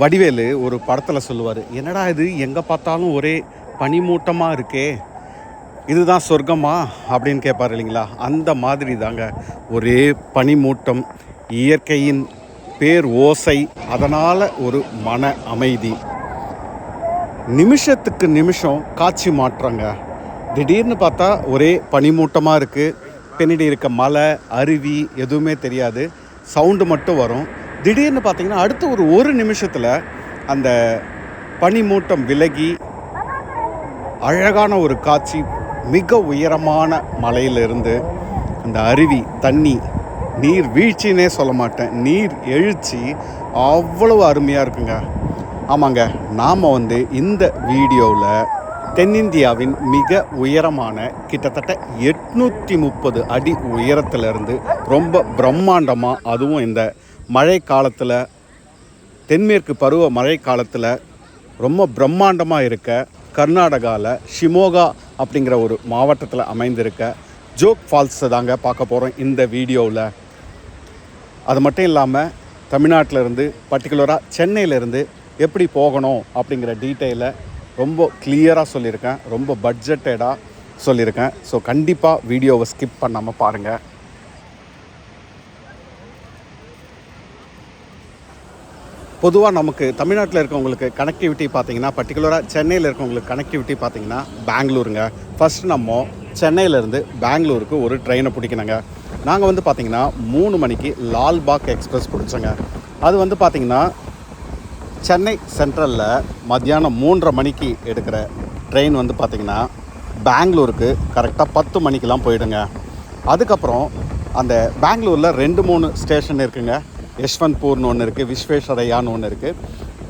வடிவேலு ஒரு படத்தில் சொல்லுவார் என்னடா இது? எங்கே பார்த்தாலும் ஒரே பனிமூட்டமாக இருக்கே. இதுதான் சொர்க்கமா? அப்படின்னு கேட்பார் இல்லைங்களா? அந்த மாதிரி தாங்க ஒரே பனிமூட்டம் இயற்கையின் பேர் ஓசை அதனால் ஒரு மன அமைதி. நிமிஷத்துக்கு நிமிஷம் காட்சி மாற்றங்க. திடீர்னு பார்த்தா ஒரே பனிமூட்டமாக இருக்குது பின்னாடி இருக்க மலை அருவி எதுவுமே தெரியாது. சவுண்டு மட்டும் வரும். திடீர்னு பார்த்தீங்கன்னா அடுத்த ஒரு ஒரு நிமிஷத்தில் அந்த பனிமூட்டம் விலகி அழகான ஒரு காட்சி மிக உயரமான மலையிலிருந்து அந்த அருவி தண்ணி நீர் வீழ்ச்சின்னே சொல்ல மாட்டேன். நீர் எழுச்சி அவ்வளவு அருமையாக இருக்குங்க. ஆமாங்க நாம் வந்து இந்த வீடியோவில் தென்னிந்தியாவின் மிக உயரமான கிட்டத்தட்ட எட்நூற்றி முப்பது அடி உயரத்திலிருந்து ரொம்ப பிரம்மாண்டமாக அதுவும் இந்த மழை காலத்தில் தென்மேற்கு பருவ மழை காலத்தில் ரொம்ப பிரம்மாண்டமாக இருக்க கர்நாடகாவில் ஷிமோகா அப்படிங்கிற ஒரு மாவட்டத்தில் அமைந்திருக்க ஜோக் ஃபால்ஸை தாங்க பார்க்க போகிறோம் இந்த வீடியோவில். அது மட்டும் இல்லாமல் தமிழ்நாட்டில் இருந்து பர்டிகுலராக சென்னையிலேருந்து எப்படி போகணும் அப்படிங்கிற டீட்டெயிலை ரொம்ப கிளியராக சொல்லியிருக்கேன். ரொம்ப பட்ஜெட்டடாக சொல்லியிருக்கேன். ஸோ கண்டிப்பாக வீடியோவை ஸ்கிப் பண்ணாமல் பாருங்கள் பொதுவாக நமக்கு தமிழ்நாட்டில் இருக்கவங்களுக்கு கனெக்டிவிட்டி பார்த்தீங்கன்னா பர்டிகுலராக சென்னையில் இருக்கவங்களுக்கு கனெக்டிவிட்டி பார்த்தீங்கன்னா பெங்களூருங்க. ஃபஸ்ட் நம்ம சென்னையிலேருந்து பெங்களூருக்கு ஒரு ட்ரெயினை பிடிக்கணுங்க. நாங்கள் வந்து பார்த்தீங்கன்னா மூணு மணிக்கு லால்பாக் எக்ஸ்பிரஸ் பிடிச்சோங்க. அது வந்து பார்த்திங்கன்னா சென்னை சென்ட்ரலில் மத்தியானம் மூன்றரை மணிக்கு எடுக்கிற ட்ரெயின் வந்து பார்த்திங்கன்னா பெங்களூருக்கு கரெக்டாக பத்து மணிக்கெலாம் போயிடுங்க. அதுக்கப்புறம் அந்த பெங்களூரில் ரெண்டு மூணு ஸ்டேஷன் இருக்குங்க. யஷ்வந்த்பூர்னு ஒன்று இருக்குது விஸ்வேஸ்வரையான்னு ஒன்று இருக்குது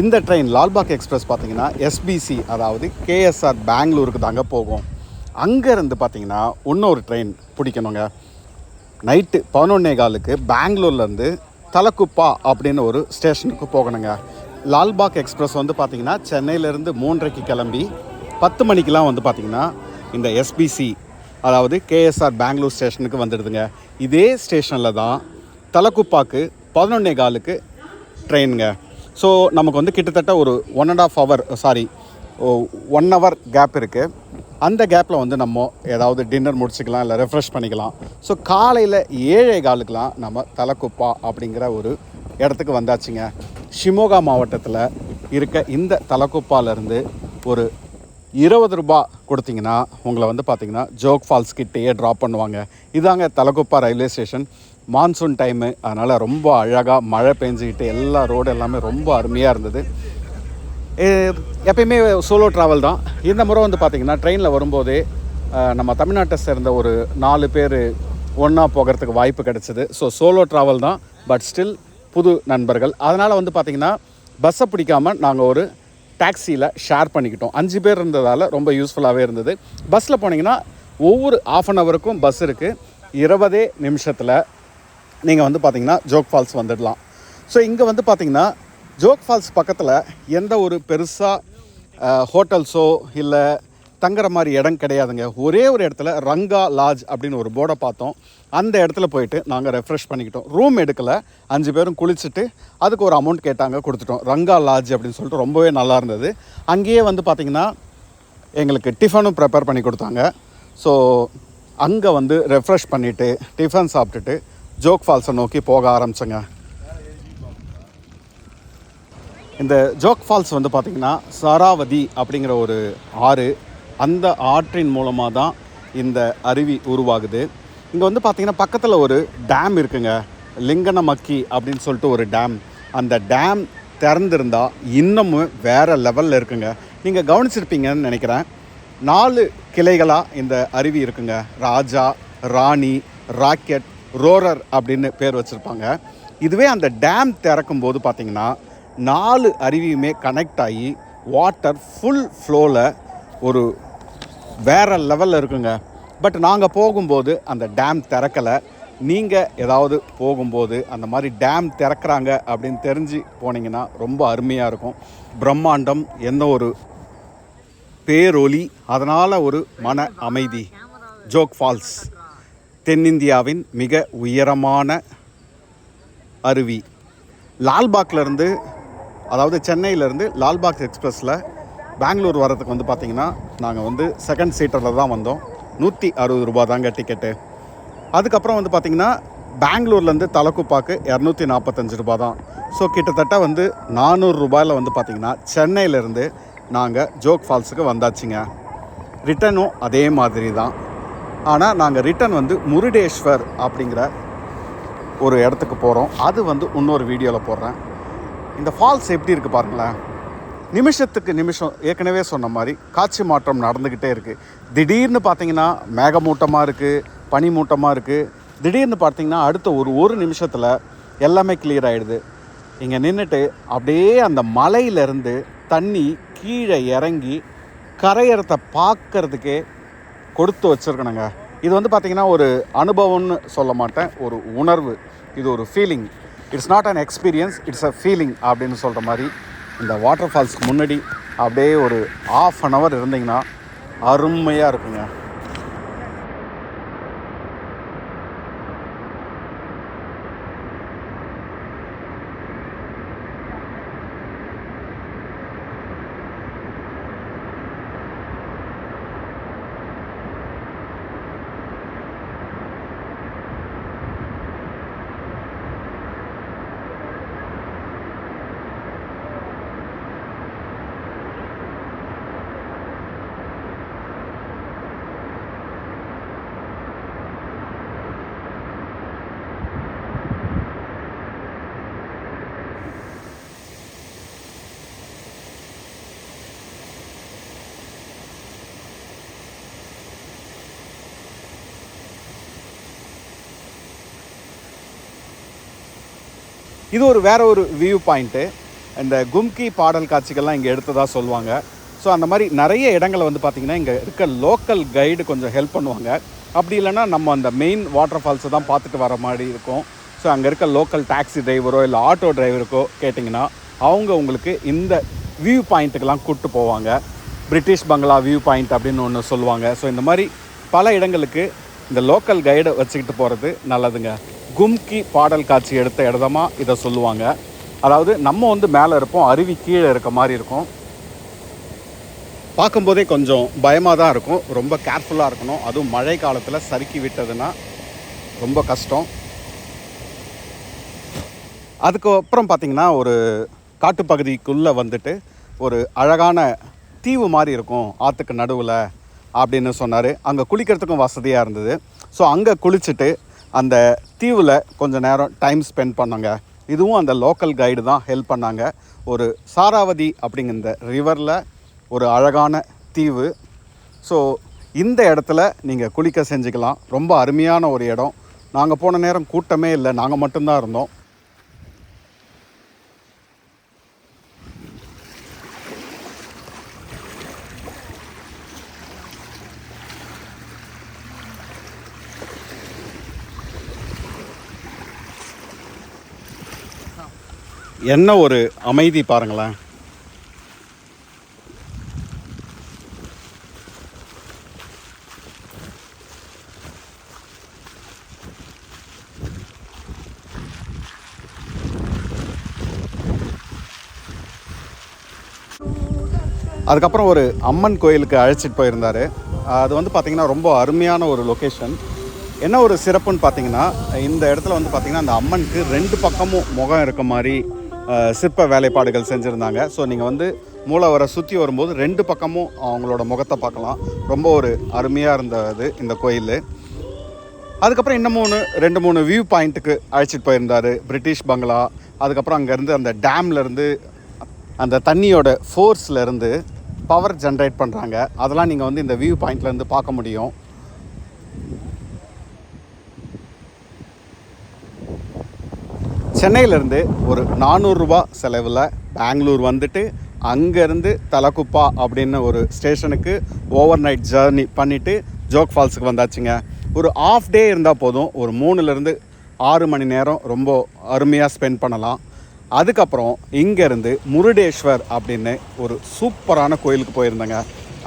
இந்த ட்ரெயின் லால்பாக் எக்ஸ்பிரஸ் பார்த்தீங்கன்னா எஸ்பிசி அதாவது கேஎஸ்ஆர் பெங்களூருக்கு தாங்க போகும். அங்கேருந்து பார்த்தீங்கன்னா இன்னொரு ட்ரெயின் பிடிக்கணுங்க. நைட்டு பதினொன்னே காலுக்கு பெங்களூர்லேருந்து தலக்குப்பா அப்படின்னு ஒரு ஸ்டேஷனுக்கு போகணுங்க. லால்பாக் எக்ஸ்பிரஸ் வந்து பார்த்திங்கன்னா சென்னையிலேருந்து மூன்றரைக்கு கிளம்பி பத்து மணிக்கெலாம் வந்து பார்த்திங்கன்னா இந்த எஸ்பிசி அதாவது கேஎஸ்ஆர் பெங்களூர் ஸ்டேஷனுக்கு வந்துடுதுங்க. இதே ஸ்டேஷனில் தான் தலக்குப்பாக்கு பதினொன்னே காலுக்கு ட்ரெயினுங்க. ஸோ நமக்கு வந்து கிட்டத்தட்ட ஒரு one and half hour sorry one hour gap இருக்குது அந்த கேப்பில் வந்து நம்ம ஏதாவது டின்னர் முடிச்சுக்கலாம் இல்லை ரெஃப்ரெஷ் பண்ணிக்கலாம். ஸோ காலையில் ஏழே காலுக்கெலாம் நம்ம தலக்குப்பா அப்படிங்கிற ஒரு இடத்துக்கு வந்தாச்சுங்க. ஷிமோகா மாவட்டத்தில் இருக்க இந்த தலக்குப்பாலேருந்து ஒரு இருபது ரூபா கொடுத்தீங்கன்னா உங்களை வந்து பார்த்தீங்கன்னா ஜோக் ஃபால்ஸ் கிட்டேயே ட்ராப் பண்ணுவாங்க. இதாங்க Talaguppa railway station. Monsoon time அதனால் ரொம்ப அழகாக மழை பெஞ்சிக்கிட்டு எல்லா ரோடு எல்லாமே ரொம்ப அருமையாக இருந்தது. எப்பயுமே சோலோ ட்ராவல் தான். இந்த முறை வந்து பார்த்திங்கன்னா ட்ரெயினில் வரும்போதே நம்ம தமிழ்நாட்டை சேர்ந்த ஒரு நாலு பேர் ஒன்றா போகிறதுக்கு வாய்ப்பு கிடைச்சிது. ஸோ சோலோ ட்ராவல் தான் பட் ஸ்டில் புது நண்பர்கள். அதனால் வந்து பார்த்திங்கன்னா பஸ்ஸை பிடிக்காம நாங்கள் ஒரு டாக்ஸியில் ஷேர் பண்ணிக்கிட்டோம். அஞ்சு பேர் இருந்ததால் ரொம்ப யூஸ்ஃபுல்லாகவே இருந்தது. பஸ்ஸில் போனீங்கன்னா ஒவ்வொரு ஆஃப் அன் ஹவருக்கும் பஸ் இருக்குது இருபதே நிமிஷத்தில் நீங்கள் வந்து பார்த்தீங்கன்னா ஜோக் ஃபால்ஸ் வந்துடலாம். ஸோ இங்கே வந்து பார்த்திங்கன்னா ஜோக் ஃபால்ஸ் பக்கத்தில் எந்த ஒரு பெருசாக ஹோட்டல்ஸோ இல்லை தங்குற மாதிரி இடம் கிடையாதுங்க. ஒரே ஒரு இடத்துல ரங்கா லாட்ஜ் அப்படின்னு ஒரு போர்டை பார்த்தோம். அந்த இடத்துல போயிட்டு நாங்கள் ரெஃப்ரெஷ் பண்ணிக்கிட்டோம். ரூம் எடுக்கலை. அஞ்சு பேரும் குளிச்சுட்டு அதுக்கு ஒரு அமௌண்ட் கேட்டாங்க கொடுத்துட்டோம். ரங்கா லாட்ஜ் அப்படின்னு சொல்லிட்டு ரொம்பவே நல்லா இருந்தது. அங்கேயே வந்து பார்த்திங்கன்னா எங்களுக்கு டிஃபனும் ப்ரிப்பேர் பண்ணி கொடுத்தாங்க. ஸோ அங்கே வந்து ரெஃப்ரெஷ் பண்ணிவிட்டு டிஃபன் சாப்பிட்டுட்டு ஜோக் ஃபால்ஸை நோக்கி போக ஆரம்பிச்சோங்க. இந்த ஜோக் ஃபால்ஸ் வந்து பார்த்திங்கன்னா சராவதி அப்படிங்கிற ஒரு ஆறு அந்த ஆற்றின் மூலமாக தான் இந்த அருவி உருவாகுது. இங்கே வந்து பார்த்திங்கன்னா பக்கத்தில் ஒரு டேம் இருக்குங்க. லிங்கனமக்கி அப்படின்னு சொல்லிட்டு ஒரு டேம். அந்த டேம் திறந்திருந்தால் இன்னமும் வேறு லெவலில் இருக்குங்க. நீங்கள் கவனிச்சிருப்பீங்கன்னு நினைக்கிறேன். நாலு கிளைகளாக இந்த அருவி இருக்குங்க. ராஜா ராணி ராக்கெட் ரோரர் அப்படின்னு பேர் வச்சுருப்பாங்க. இதுவே அந்த டேம் திறக்கும் போது பார்த்திங்கன்னா நாலு அருவியுமே கனெக்ட் ஆகி வாட்டர் ஃபுல் ஃப்ளோவில் ஒரு வேற லெவலில் இருக்குங்க. பட் நாங்கள் போகும்போது அந்த டேம் திறக்கலை. நீங்கள் ஏதாவது போகும்போது அந்த மாதிரி டேம் திறக்கிறாங்க அப்படின்னு தெரிஞ்சு போனீங்கன்னா ரொம்ப அருமையாக இருக்கும். பிரம்மாண்டம் எந்த ஒரு பேரொலி அதனால் ஒரு மன அமைதி. ஜோக் ஃபால்ஸ் தென்னிந்தியாவின் மிக உயரமான அருவி. லால்பாக்லேருந்து அதாவது சென்னையிலேருந்து லால்பாக் எக்ஸ்பிரஸில் பெங்களூர் வரதுக்கு வந்து பார்த்திங்கன்னா நாங்கள் வந்து செகண்ட் சீட்டரில் தான் வந்தோம். நூற்றி அறுபது ரூபா தாங்க டிக்கெட்டு அதுக்கப்புறம் வந்து பார்த்திங்கன்னா பெங்களூர்லேருந்து தலக்குப்பாக்கு இரநூத்தி நாற்பத்தஞ்சு ரூபா தான். ஸோ கிட்டத்தட்ட வந்து நானூறு ரூபாயில் வந்து பார்த்திங்கன்னா சென்னையிலேருந்து நாங்கள் ஜோக் ஃபால்ஸுக்கு வந்தாச்சுங்க. ரிட்டனும் அதே மாதிரி தான். ஆனால் நாங்கள் ரிட்டன் வந்து முருடேஸ்வர் அப்படிங்கிற ஒரு இடத்துக்கு போகிறோம் அது வந்து இன்னொரு வீடியோவில் போடுறேன். இந்த ஃபால்ஸ் எப்படி இருக்குது பாருங்களேன். நிமிஷத்துக்கு நிமிஷம் ஏற்கனவே சொன்ன மாதிரி காட்சி மாற்றம் நடந்துக்கிட்டே இருக்குது திடீர்னு பார்த்தீங்கன்னா மேகமூட்டமாக இருக்குது பனிமூட்டமாக இருக்குது திடீர்னு பார்த்தீங்கன்னா அடுத்த ஒரு ஒரு நிமிஷத்தில் எல்லாமே கிளியர் ஆகிடுது இங்கே நின்றுட்டு அப்படியே அந்த மலையிலேருந்து தண்ணி கீழே இறங்கி கரையிறத்தை பார்க்கறதுக்கே கொடுத்து வச்சுருக்கணுங்க. இது வந்து பார்த்திங்கன்னா ஒரு அனுபவம்னு சொல்ல மாட்டேன். ஒரு உணர்வு. இது ஒரு feeling it's not an experience it's a feeling அப்படின்னு சொல்கிற மாதிரி இந்த வாட்டர் ஃபால்ஸ்க்கு முன்னாடி அப்படியே ஒரு ஆஃப் அன் ஹவர் இருந்தீங்கன்னா அருமையாக இருக்குங்க. இது ஒரு வேற ஒரு வியூ பாயிண்ட்டு இந்த கும்கி பாடல் காட்சிகள்லாம் இங்கே எடுத்ததாக சொல்லுவாங்க. ஸோ அந்த மாதிரி நிறைய இடங்களை வந்து பார்த்திங்கன்னா இங்கே இருக்க லோக்கல் கைடு கொஞ்சம் ஹெல்ப் பண்ணுவாங்க. அப்படி இல்லைன்னா நம்ம அந்த மெயின் வாட்டர் ஃபால்ஸை தான் பார்த்துட்டு வர மாதிரி இருக்கும். ஸோ அங்கே இருக்க லோக்கல் டாக்ஸி டிரைவரோ இல்லை ஆட்டோ டிரைவருக்கோ கேட்டிங்கன்னா அவங்க உங்களுக்கு இந்த வியூ பாயிண்ட்டுக்கெலாம் கூப்பிட்டு போவாங்க. பிரிட்டிஷ் பங்களா வியூ பாயிண்ட் அப்படின்னு ஒன்று சொல்லுவாங்க. ஸோ இந்த மாதிரி பல இடங்களுக்கு இந்த லோக்கல் கைடை வச்சுக்கிட்டு போகிறது நல்லதுங்க. கும்கி பாடல் காட்சி எடுத்த இடமா இதை சொல்லுவாங்க. அதாவது நம்ம வந்து மேலே இருப்போம் அருவி கீழே இருக்க மாதிரி இருக்கும். பார்க்கும்போதே கொஞ்சம் பயமாக தான் இருக்கும். ரொம்ப கேர்ஃபுல்லாக இருக்கணும். அதுவும் மழை காலத்தில் சறுக்கி விட்டதுன்னா ரொம்ப கஷ்டம். அதுக்கப்புறம் பார்த்திங்கன்னா ஒரு காட்டுப்பகுதிக்குள்ளே வந்துட்டு ஒரு அழகான தீவு மாதிரி இருக்கும். ஆற்றுக்கு நடுவில் அப்படின்னு சொன்னார். அங்கே குளிக்கிறதுக்கும் வசதியாக இருந்தது. ஸோ அங்கே குளிச்சுட்டு அந்த தீவில் கொஞ்சம் நேரம் டைம் ஸ்பெண்ட் பண்ணோங்க. இதுவும் அந்த லோக்கல் கைடு தான் ஹெல்ப் பண்ணாங்க. ஒரு சாராவதி அப்படிங்கிற இந்த ரிவரில் ஒரு அழகான தீவு. ஸோ இந்த இடத்துல நீங்கள் குளிக்க செஞ்சுக்கலாம். ரொம்ப அருமையான ஒரு இடம். நாங்கள் போன நேரம் கூட்டமே இல்லை. நாங்கள் மட்டும்தான் இருந்தோம். என்ன ஒரு அமைதி பாருங்களேன். அதுக்கப்புறம் ஒரு அம்மன் கோயிலுக்கு அழைச்சிட்டு போயிருந்தார். அது வந்து பார்த்திங்கன்னா ரொம்ப அருமையான ஒரு லொக்கேஷன் என்ன ஒரு சிறப்புன்னு பார்த்தீங்கன்னா இந்த இடத்துல வந்து பார்த்திங்கன்னா அந்த அம்மனுக்கு ரெண்டு பக்கமும் முகம் இருக்க மாதிரி சிற்ப வேலைப்பாடுகள் செஞ்சுருந்தாங்க. ஸோ நீங்கள் வந்து மூலவரை சுற்றி வரும்போது ரெண்டு பக்கமும் அவங்களோட முகத்தை பார்க்கலாம். ரொம்ப ஒரு அருமையாக இருந்தது இந்த கோயில். அதுக்கப்புறம் இன்னும் மூணு ரெண்டு மூணு வியூ பாயிண்ட்டுக்கு அழைச்சிட்டு போயிருந்தார். பிரிட்டிஷ் பங்களா அதுக்கப்புறம் அங்கேருந்து அந்த டேம்லேருந்து அந்த தண்ணியோட ஃபோர்ஸ்லேருந்து பவர் ஜென்ரேட் பண்ணுறாங்க அதெல்லாம் நீங்கள் வந்து இந்த வியூ பாயிண்ட்லேருந்து பார்க்க முடியும். சென்னையிலேருந்து ஒரு நானூறுரூபா செலவில் பெங்களூர் வந்துட்டு அங்கேருந்து தலக்குப்பா அப்படின்னு ஒரு ஸ்டேஷனுக்கு ஓவர் நைட் ஜேர்னி பண்ணிவிட்டு ஜோக் ஃபால்ஸுக்கு வந்தாச்சுங்க. ஒரு ஆஃப் டே இருந்தால் போதும். ஒரு மூணுலேருந்து ஆறு மணி நேரம் ரொம்ப அருமையாக ஸ்பெண்ட் பண்ணலாம். அதுக்கப்புறம் இங்கேருந்து முருடேஸ்வர் அப்படின்னு ஒரு சூப்பரான கோயிலுக்கு போயிருந்தேங்க.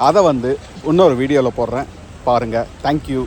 அதை வந்து இன்னொரு வீடியோவில் போடுறேன். பாருங்கள் தேங்க்யூ